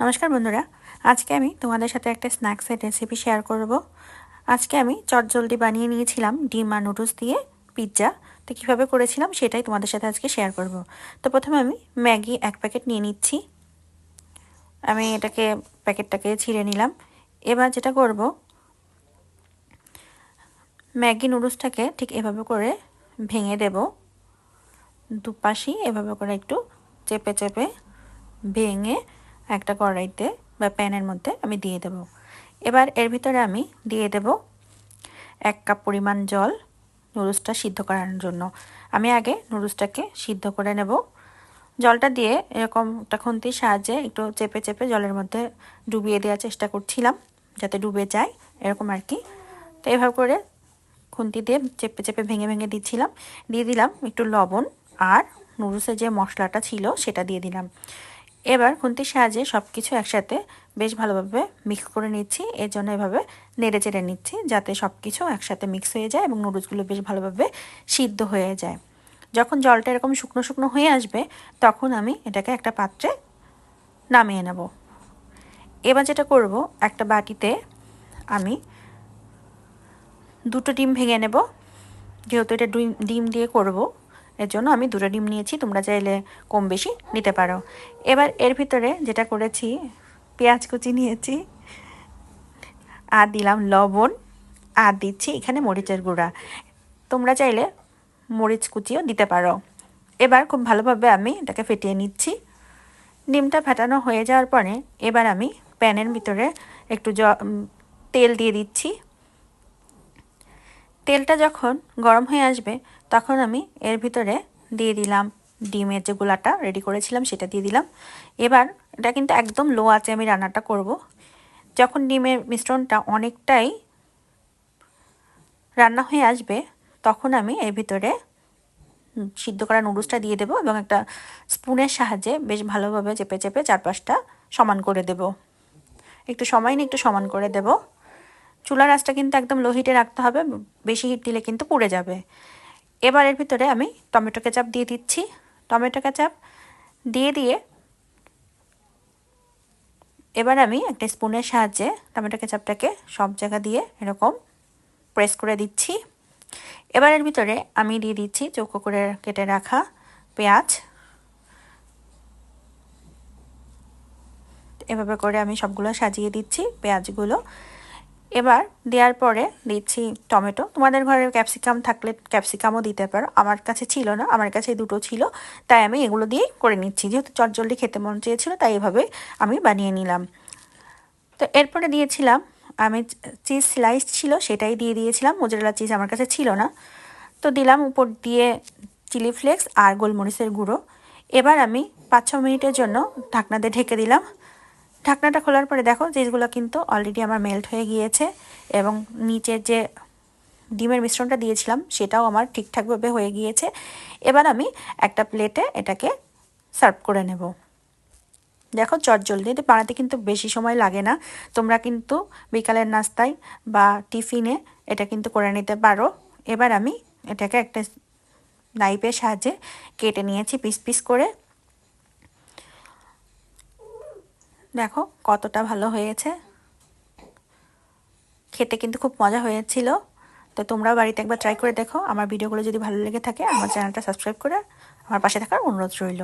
নমস্কার বন্ধুরা, আজকে আমি তোমাদের সাথে একটা স্ন্যাক্সের রেসিপি শেয়ার করব। আজকে আমি চটজলদি বানিয়ে নিয়েছিলাম ডিম আর নুডলস দিয়ে পিৎজা তো কীভাবে করেছিলাম সেটাই তোমাদের সাথে আজকে শেয়ার করব। তো প্রথমে আমি ম্যাগি এক প্যাকেট নিয়ে নিচ্ছি। আমি এটাকে প্যাকেটটাকে ছিঁড়ে নিলাম। এবার যেটা করব, ম্যাগি নুডলসটাকে ঠিক এভাবে করে ভেঙে দেব। দুপাশি এভাবে করে একটু চেপে চেপে ভেঙে একটা কড়াইতে বা প্যানের মধ্যে আমি দিয়ে দেব। এবার এর ভিতরে আমি দিয়ে দেব এক কাপ পরিমাণ জল নুডলসটা সিদ্ধ করানোর জন্য। আমি আগে নুডলসটাকে সিদ্ধ করে নেব। জলটা দিয়ে এরকম একটা খুন্তির সাহায্যে একটু চেপে চেপে জলের মধ্যে ডুবিয়ে দেওয়ার চেষ্টা করছিলাম যাতে ডুবে যায়, এরকম আর কি। তো এভাবে করে খুন্তি দিয়ে চেপে চেপে ভেঙে ভেঙে দিচ্ছিলাম। দিয়ে দিলাম একটু লবণ আর নুডলসের যে মশলাটা ছিল সেটা দিয়ে দিলাম। এবার খুন্তির সাহায্যে সব কিছু একসাথে বেশ ভালোভাবে মিক্স করে নিচ্ছি। এর জন্য এভাবে নেড়ে চেড়ে নিচ্ছি যাতে সব কিছু একসাথে মিক্স হয়ে যায় এবং নুডলসগুলো বেশ ভালোভাবে সিদ্ধ হয়ে যায়। যখন জলটা এরকম শুকনো শুকনো হয়ে আসবে, তখন আমি এটাকে একটা পাত্রে নামিয়ে নেব। এবার যেটা করব, একটা বাটিতে আমি দুটো ডিম ভেঙে নেব। যেহেতু এটা ডিম দিয়ে করব এর জন্য আমি দুটো ডিম নিয়েছি, তোমরা চাইলে কম বেশি নিতে পারো। এবার এর ভিতরে যেটা করেছি, পেঁয়াজ কুচি নিয়েছি, আর দিলাম লবণ, আর দিচ্ছি এখানে মরিচের গুঁড়া। তোমরা চাইলে মরিচ কুচিও দিতে পারো। এবার খুব ভালোভাবে আমি এটাকে ফেটিয়ে নিচ্ছি। ডিমটা ফেটানো হয়ে যাওয়ার পরে এবার আমি প্যানের ভিতরে একটু তেল দিয়ে দিচ্ছি। তেলটা যখন গরম হয়ে আসবে, তখন আমি এর ভিতরে দিয়ে দিলাম ডিমের যে গোলাটা রেডি করেছিলাম সেটা দিয়ে দিলাম। এবার এটা কিন্তু একদম লো আছে আমি রান্নাটা করব। যখন ডিমের মিশ্রণটা অনেকটাই রান্না হয়ে আসবে, তখন আমি এর ভিতরে সিদ্ধ করা নুডলসটা দিয়ে দেবো এবং একটা স্পুনের সাহায্যে বেশ ভালোভাবে চেপে চেপে চারপাশটা সমান করে দেব। একটু সময় নিয়ে একটু সমান করে দেব। চুলার আঁচটা কিন্তু একদম লো হিটে রাখতে হবে, বেশি হিট দিলে কিন্তু পুড়ে যাবে। এবার এর ভিতরে আমি টমেটো কেচাপ দিয়ে দিচ্ছি। টমেটো কেচাপ দিয়ে দিয়ে এবার আমি একটা স্পুনের সাহায্যে টমেটো কেচাপটাকে সব জায়গা দিয়ে এরকম প্রেস করে দিচ্ছি। এবার এর ভিতরে আমি দিয়ে দিচ্ছি চৌকো করে কেটে রাখা পেঁয়াজ। এভাবে করে আমি সবগুলো সাজিয়ে দিচ্ছি পেঁয়াজগুলো। এবার দেওয়ার পরে দিচ্ছি টমেটো। তোমাদের ঘরে ক্যাপসিকাম থাকলে ক্যাপসিকামও দিতে পারো। আমার কাছে ছিল না, আমার কাছে দুটো ছিল, তাই আমি এগুলো দিয়েই করে নিচ্ছি। যেহেতু চটজলদি খেতে মন চেয়েছিল, তাই এভাবে আমি বানিয়ে নিলাম। তো এরপরে দিয়েছিলাম, আমি চিজ স্লাইস ছিল, সেটাই দিয়ে দিয়েছিলাম। মোজারেলা চিজ আমার কাছে ছিল না। তো দিলাম উপর দিয়ে চিলি ফ্লেক্স আর গোলমরিচের গুঁড়ো। এবার আমি পাঁচ ছ মিনিটের জন্য ঢাকনাতে ঢেকে দিলাম। ঢাকনাটা খোলার পরে দেখো চিজগুলো কিন্তু অলরেডি আমার মেল্ট হয়ে গিয়েছে এবং নিচের যে ডিমের মিশ্রণটা দিয়েছিলাম সেটাও আমার ঠিকঠাকভাবে হয়ে গিয়েছে। এবার আমি একটা প্লেটে এটাকে সার্ভ করে নেব। দেখো চট জলদি বানাতে কিন্তু বেশি সময় লাগে না। তোমরা কিন্তু বিকালের নাস্তায় বা টিফিনে এটা কিন্তু করে নিতে পারো। এবার আমি এটাকে একটা নাইপের সাহায্যে কেটে নিয়েছি পিস পিস করে। দেখো, কতটা ভালো হয়েছে। খেতে কিন্তু খুব মজা হয়েছিল। তো তোমরাও বাড়িতে একবার ট্রাই করে দেখো। আমার ভিডিওগুলো যদি ভালো লেগে থাকে, আমার চ্যানেলটা সাবস্ক্রাইব করে আমার পাশে থাকার অনুরোধ রইল।